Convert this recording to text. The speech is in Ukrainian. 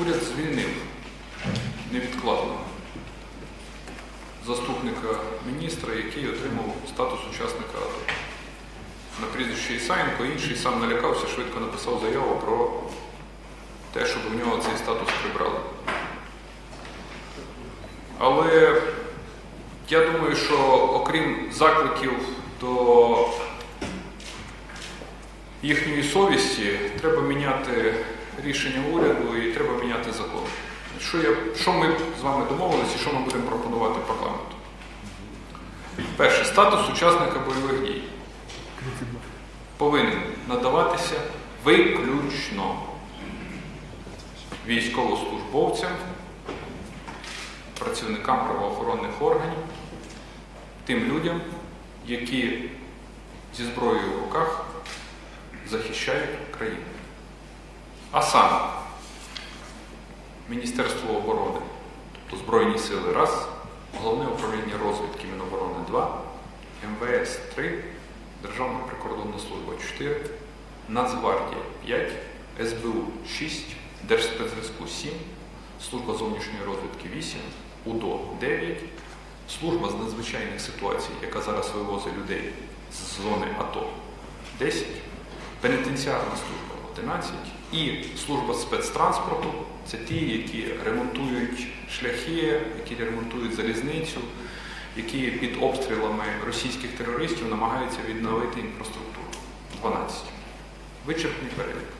Уряд звільнив невідкладно заступника міністра, який отримав статус учасника АТО. На прізвище Ісаєнко, інший сам налякався, швидко написав заяву про те, щоб у нього цей статус прибрали. Але я думаю, що окрім закликів до їхньої совісті, треба міняти рішення уряду і треба міняти закон. Що, я, що ми з вами домовилися і що ми будемо пропонувати парламенту? Перше, статус учасника бойових дій повинен надаватися виключно військовослужбовцям, працівникам правоохоронних органів, тим людям, які зі зброєю в руках захищають країну. А саме Міністерство оборони, тобто Збройні сили раз, Головне управління розвідки Міноборони 2, МВС 3, Державна прикордонна служба 4, Нацгвардія 5, СБУ 6, Держспецзв'язку 7, Служба зовнішньої розвідки 8, УДО 9, Служба з надзвичайних ситуацій, яка зараз вивозить людей з зони АТО 10, Пенітенціарна служба 11 і служба спецтранспорту це ті, які ремонтують шляхи, які ремонтують залізницю, які під обстрілами російських терористів намагаються відновити інфраструктуру. 12. Вичерпний перелік.